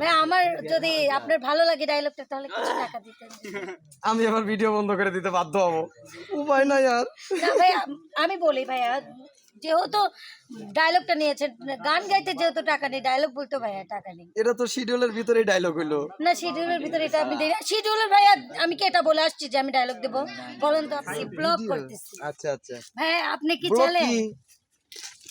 ভাই আমার যদি আপনার ভালো লাগে ডায়লগটা তাহলে কিছু টাকা আমি আবার ভিডিও বন্ধ করে দিতে বাধ্য হব। উপায় নাই আর। না ভাই আমি বলি ভাইয়া যেহেতু ডায়লগটা নিয়েছেন গান গাইতে যেহেতু টাকা নেই ডায়লগ বলতে ভাইয়া টাকা নেই। এটা তো শিডিউলের ভিতরে ডায়লগ হইল। না শিডিউলের ভিতরে এটা আমি দিই শিডিউলের ভাইয়া আমি কি এটা বলে আসছি যে আমি ডায়লগ দেবো? বলেন তো আপনি ব্লগ করতেছি। আচ্ছা আচ্ছা। ভাই আপনি কি চলে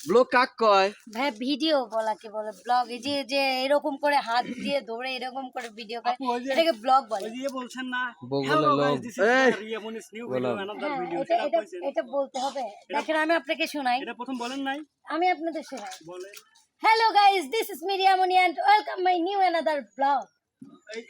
ব্লগ কাক কয়? ভাই ভিডিও বলাকে বলে ব্লগ এই যে যে এরকম করে হাত দিয়ে ধরে এরকম করে ভিডিও করে এটাকে ব্লগ বলে। ইয়ে বলছেন না? বগলে লোক এই! হ্যাঁ, ভিডিও এটা বলতে হবে। দেখেন আমি আপনাকে শোনাই। এটা প্রথম বলেন নাই? আমি আপনাদের শোনাই। বলেন। Hello guys this is Miriyamoni and welcome my new another blog এই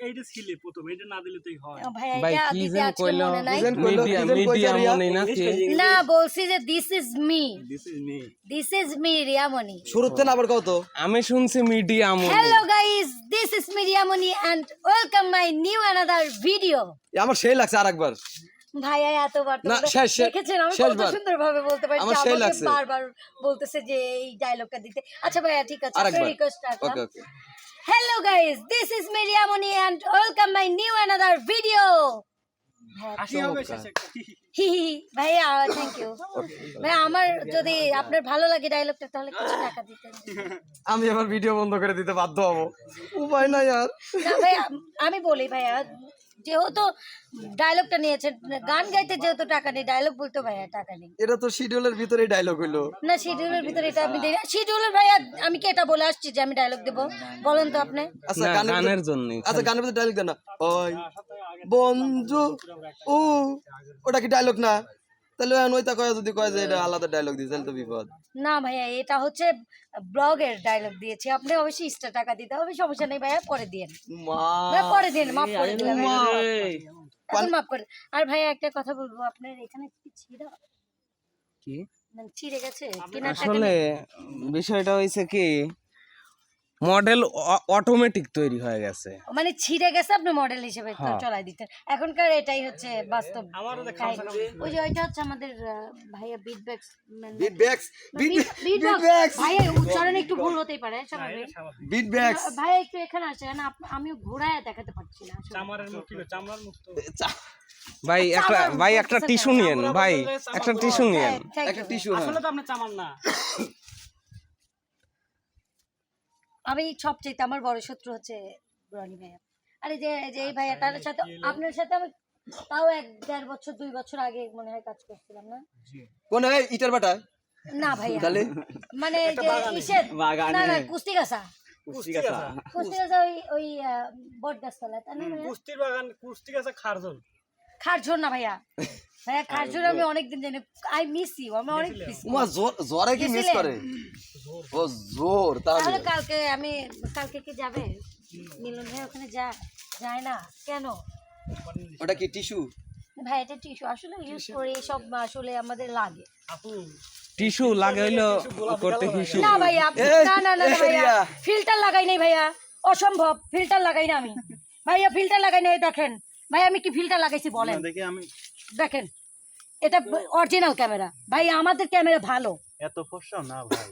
এইটা ছিলে প্রথম এটা না দিলে তুই হয় ভাই ভাই কি যেন কইলো? মনে নাই? কিজেন কইলো, মিডিয়া মিডিয়া মনে নাকি? না বলছি যে this is me this is me this is Miriyamoni শুরুতে না আবার কত? আমি শুনছি মিডিয়া মনে। Hello guys this is Miriyamoni and welcome my new another video আমার সেই লাগছে আরেকবার। ভাইয়া এতবার তো না, শেষ, দেখেছেন? আমি কত শেষবার। সুন্দর ভাবে বলতে পারি আমার সেই লাগছে। বারবার বলতেছে যে এই ডায়লগটা দিতে। আচ্ছা ভাইয়া ঠিক আছে আপনার আরেকবার। রিকোয়েস্ট রাখলাম। Okay okay hello guys this is Miriyamoni and welcome my new another video. ভাইয়া থ্যাংক ইউ ভাইয়া আমার যদি আপনার ভালো লাগে ডায়লগটা তাহলে কিছু টাকা দিতেন। আমি আবার ভিডিও বন্ধ করে দিতে বাধ্য হব। উপায় নাই আর। না ভাইয়া আমি বলি ভাইয়া যেহেতু ডায়লগটা নিয়েছেন গান গাইতে যেহেতু টাকা নেই ডায়লগ বলতে ভাইয়া টাকা নেই। এটা তো শিডিউলের ভিতরে ডায়লগ হলো না শিডিউলের ভিতরে এটা আমি দেই না শিডিউলের ভাইয়া আমি কি এটা বলে আসছি যে আমি ডায়লগ দেবো? বলেন তো আপনি। আচ্ছা গানের জন্য আচ্ছা গানের ভিতরে ডায়লগ দেন না। ওই বন্ধু ও ওটা কি ডায়লগ না? তাহলে কয় যদি কয় যে এটা আলাদা ডায়লগ তাহলে তো বিপদ। না ভাইয়া এটা হচ্ছে ব্লগের ডায়লগ দিয়েছি। আপনি অবশ্যই এক্সট্রা টাকা দিতে হবে সমস্যা নেই ভাইয়া পরে দিন মা ভাইয়া পরে দিন মাফ করে দিলাম। মা। এখন মাফ করে আর ভাইয়া একটা কথা বলব আপনার এখানে কি ছিঁড়া কি? মানে ছিঁড়ে গেছে? আসলে বিষয়টা হয়েছে কি মডেল অটোমেটিক তৈরি হয়ে গেছে। মানে ছিঁড়ে গেছে আপনি মডেল হিসেবে তো হ্যাঁ। চলাই দিতেন এখনকার এটাই হচ্ছে বাস্তব আমারও দেখা ওই যে ওইটা হচ্ছে আমাদের ভাইয়া bed bugs bed bugs bed bed bed bugs ভাইয়া উচ্চারণ একটু ভুল হতেই পারে স্বাভাবিক। বিট ব্যাগস ভাইয়া একটু এখানে আসে না আমি ঘোরায় দেখাতে পারছি না। চামড়ার মুখ কি চামড়ার মুখ তো। ভাই একটা ভাই একটা টিস্যু নিয়েন ভাই একটা টিস্যু নিয়েন। হ্যাঁ, একটা টিস্যু আসলে তো আপনি চামার না। আমি সবচেয়ে আমার বড় শত্রু হচ্ছে রনি ভাইয়া। আরে যে যে এই ভাইয়া তার সাথে আপনার সাথে আমি তাও এক দেড় বছর দুই বছর আগে মনে হয় কাজ করছিলাম না? কোন এই ইটার বাটা? না ভাইয়া। তাহলে? মানে যে ইসের না না কুস্তি গাছা কুস্তি গাছা ওই ওই বট গাছতলা তাই না কুস্তির বাগান কুস্তি গাছে খারজল খারঝোর না ভাইয়া। খারঝোর আমি অনেকদিন জানি আই মিস ইউ আমি অনেক মিস উমা জোর জোরে কি মিস করে? ও জোর তাহলে। কালকে আমি কালকে কি যাবে? মিলন ভাই ওখানে যা যায় না? কেন? ওটা কি টিস্যু? ভাই এটা টিস্যু। আসলে ইউজ করি সব আসলে আমাদের লাগে। টিস্যু লাগে হইল করতে হিসু না ভাইয়া না না না ভাইয়া। ফিল্টার লাগাই নাই ভাইয়া। অসম্ভব ফিল্টার লাগাই না আমি। ভাইয়া ফিল্টার লাগাই নাই দেখেন। ভাই আমি কি ফিল্টার লাগাইছি বলেন? দেখি আমি দেখেন এটা অরিজিনাল ক্যামেরা। ভাই আমাদের ক্যামেরা ভালো। এত ফসা না ভাই।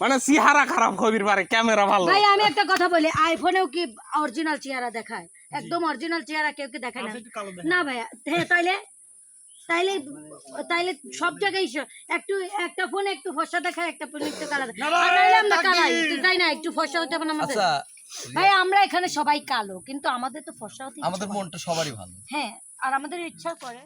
মানে চেহারা খারাপ হবির পারে ক্যামেরা ভালো। ভাই আমি একটা কথা বলি আইফোনেও কি অরিজিনাল চেহারা দেখায়? একদম অরিজিনাল চেহারা কেউ কি দেখায় না? না ভাইয়া হ্যাঁ তাইলে তাইলে তাইলে সব জায়গায় একটু একটা ফোনে একটু ফসা দেখায় একটা ফোন একটু কালা দেখায়। কালাই তাই না? একটু ফসা হতে হবে না আমাদের। আচ্ছা ভাই আমরা এখানে সবাই কালো কিন্তু আমাদের তো ফসা হতে ইচ্ছা আমাদের করে। মনটা সবারই ভালো হ্যাঁ আর আমাদের ইচ্ছা করে